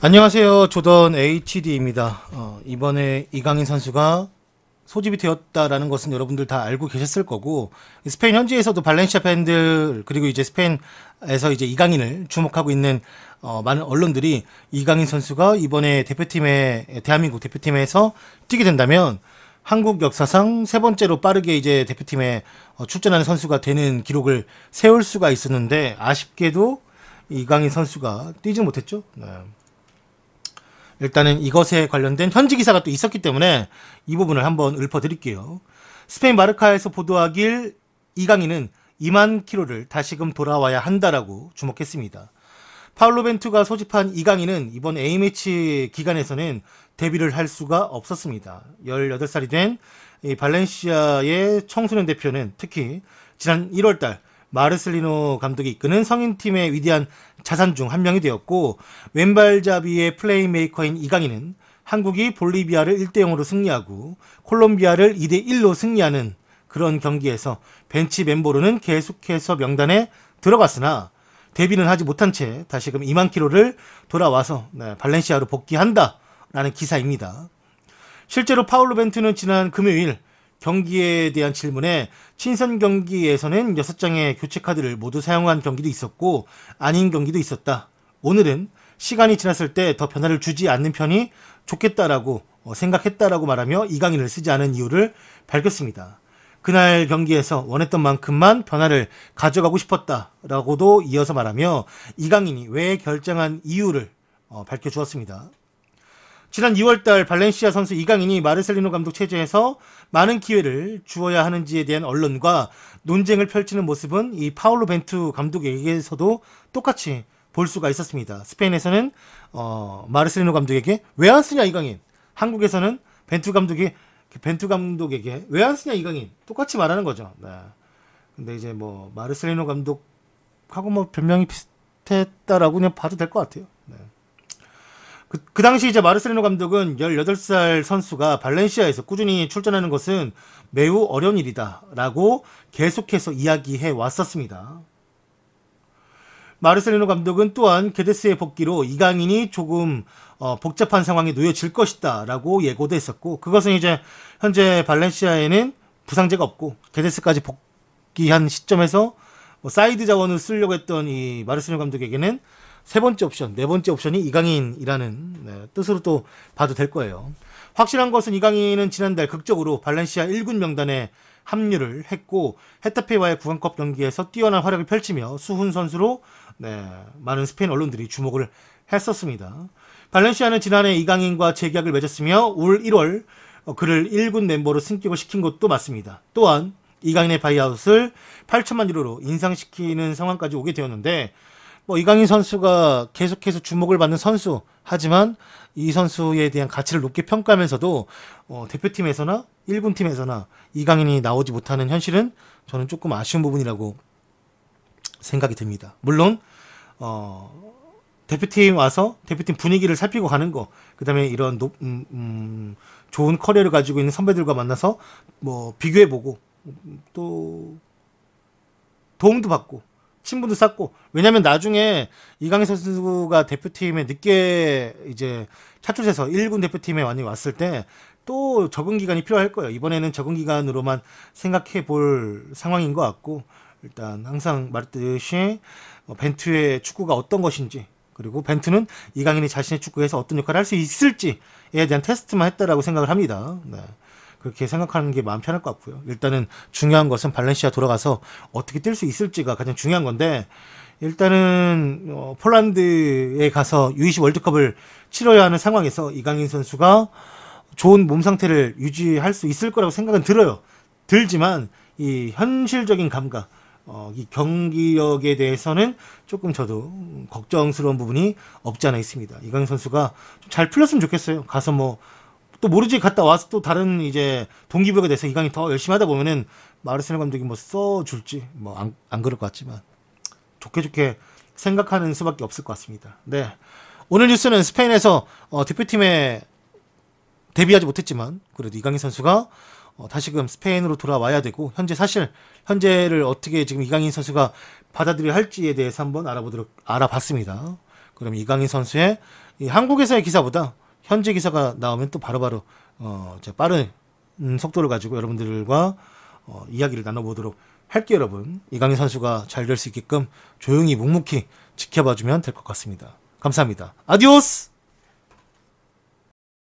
안녕하세요. 조던 HD입니다. 어, 이번에 이강인 선수가 소집이 되었다라는 것은 여러분들 다 알고 계셨을 거고 스페인 현지에서도 발렌시아 팬들 그리고 이제 스페인에서 이제 이강인을 주목하고 있는 어, 많은 언론들이 이강인 선수가 이번에 대표팀에 대한민국 대표팀에서 뛰게 된다면 한국 역사상 세 번째로 빠르게 이제 대표팀에 어, 출전하는 선수가 되는 기록을 세울 수가 있었는데 아쉽게도 이강인 선수가 뛰지 못했죠. 네. 일단은 이것에 관련된 현지 기사가 또 있었기 때문에 이 부분을 한번 읊어드릴게요. 스페인 마르카에서 보도하길 이강인은 2만 킬로를 다시금 돌아와야 한다라고 주목했습니다. 파울로 벤투가 소집한 이강인은 이번 A매치 기간에서는 데뷔를 할 수가 없었습니다. 18살이 된 발렌시아의 청소년 대표는 특히 지난 1월달 마르셀리노 감독이 이끄는 성인팀의 위대한 자산 중 한 명이 되었고 왼발잡이의 플레이메이커인 이강인은 한국이 볼리비아를 1대 0으로 승리하고 콜롬비아를 2대 1로 승리하는 그런 경기에서 벤치 멤버로는 계속해서 명단에 들어갔으나 데뷔는 하지 못한 채 다시금 2만 킬로를 돌아와서 네, 발렌시아로 복귀한다라는 기사입니다. 실제로 파울로 벤트는 지난 금요일 경기에 대한 질문에 친선 경기에서는 6장의 교체 카드를 모두 사용한 경기도 있었고 아닌 경기도 있었다. 오늘은 시간이 지났을 때 더 변화를 주지 않는 편이 좋겠다라고 어, 생각했다라고 말하며 이강인을 쓰지 않은 이유를 밝혔습니다. 그날 경기에서 원했던 만큼만 변화를 가져가고 싶었다라고도 이어서 말하며 이강인이 왜 결정한 이유를 어, 밝혀주었습니다. 지난 2월달 발렌시아 선수 이강인이 마르셀리노 감독 체제에서 많은 기회를 주어야 하는지에 대한 언론과 논쟁을 펼치는 모습은 이 파울로 벤투 감독에게서도 똑같이 볼 수가 있었습니다. 스페인에서는 어, 마르셀리노 감독에게 왜 안 쓰냐 이강인. 한국에서는 벤투 감독이 벤투 감독에게 왜 안 쓰냐 이강인. 똑같이 말하는 거죠. 네. 근데 이제 뭐 마르셀리노 감독하고 뭐 별명이 비슷했다라고 그냥 봐도 될 것 같아요. 네. 그, 그 당시 이제 마르셀리노 감독은 18살 선수가 발렌시아에서 꾸준히 출전하는 것은 매우 어려운 일이다라고 계속해서 이야기해 왔었습니다. 마르셀리노 감독은 또한 게데스의 복귀로 이강인이 조금 어, 복잡한 상황에 놓여질 것이다라고 예고도 했었고 그것은 이제 현재 발렌시아에는 부상제가 없고 게데스까지 복귀한 시점에서 뭐 사이드 자원을 쓰려고 했던 이 마르셀리노 감독에게는 세 번째 옵션, 네 번째 옵션이 이강인이라는 네, 뜻으로 또 봐도 될 거예요. 확실한 것은 이강인은 지난달 극적으로 발렌시아 1군 명단에 합류를 했고 헤타페와의 구강컵 경기에서 뛰어난 활약을 펼치며 수훈 선수로 네, 많은 스페인 언론들이 주목을 했었습니다. 발렌시아는 지난해 이강인과 재계약을 맺었으며 올 1월 어, 그를 1군 멤버로 승격을 시킨 것도 맞습니다. 또한 이강인의 바이아웃을 8천만 유로로 인상시키는 상황까지 오게 되었는데 뭐 이강인 선수가 계속해서 주목을 받는 선수 하지만 이 선수에 대한 가치를 높게 평가하면서도 어, 대표팀에서나 1군 팀에서나 이강인이 나오지 못하는 현실은 저는 조금 아쉬운 부분이라고 생각이 듭니다. 물론 어, 대표팀 와서 대표팀 분위기를 살피고 가는 거, 그다음에 이런 높, 음, 음, 좋은 커리어를 가지고 있는 선배들과 만나서 뭐 비교해보고 또 도움도 받고 친분도 쌓고 왜냐면 나중에 이강인 선수가 대표팀에 늦게 이제 차출해서 1군 대표팀에 많이 왔을 때 또 적응 기간이 필요할 거예요. 이번에는 적응 기간으로만 생각해 볼 상황인 것 같고 일단 항상 말했듯이 어, 벤투의 축구가 어떤 것인지 그리고 벤투는 이강인이 자신의 축구에서 어떤 역할을 할 수 있을지에 대한 테스트만 했다라고 생각을 합니다. 네. 그렇게 생각하는 게 마음 편할 것 같고요. 일단은 중요한 것은 발렌시아 돌아가서 어떻게 뛸 수 있을지가 가장 중요한 건데 일단은 어, 폴란드에 가서 U20 월드컵을 치러야 하는 상황에서 이강인 선수가 좋은 몸 상태를 유지할 수 있을 거라고 생각은 들어요. 들지만 이 현실적인 감각, 어, 이 경기력에 대해서는 조금 저도 걱정스러운 부분이 없지 않아 있습니다. 이강인 선수가 잘 풀렸으면 좋겠어요. 가서 뭐 또 모르지 갔다 와서 또 다른 이제 동기부여가 돼서 이강이 더 열심히 하다 보면은 마르셀 감독이 뭐 써줄지 뭐 안 안 그럴 것 같지만 좋게 좋게 생각하는 수밖에 없을 것 같습니다. 네. 오늘 뉴스는 스페인에서 어, 대표팀에 데뷔하지 못했지만 그래도 이강인 선수가 어, 다시금 스페인으로 돌아와야 되고 현재 사실 현재를 어떻게 지금 이강인 선수가 받아들여야 할지에 대해서 한번 알아보도록 알아봤습니다. 그럼 이강인 선수의 이 한국에서의 기사보다 현재 기사가 나오면 또 바로바로 어, 제 빠른 음, 속도를 가지고 여러분들과 어, 이야기를 나눠보도록 할게요, 여러분. 이강인 선수가 잘 될 수 있게끔 조용히 묵묵히 지켜봐주면 될 것 같습니다. 감사합니다. 아디오스!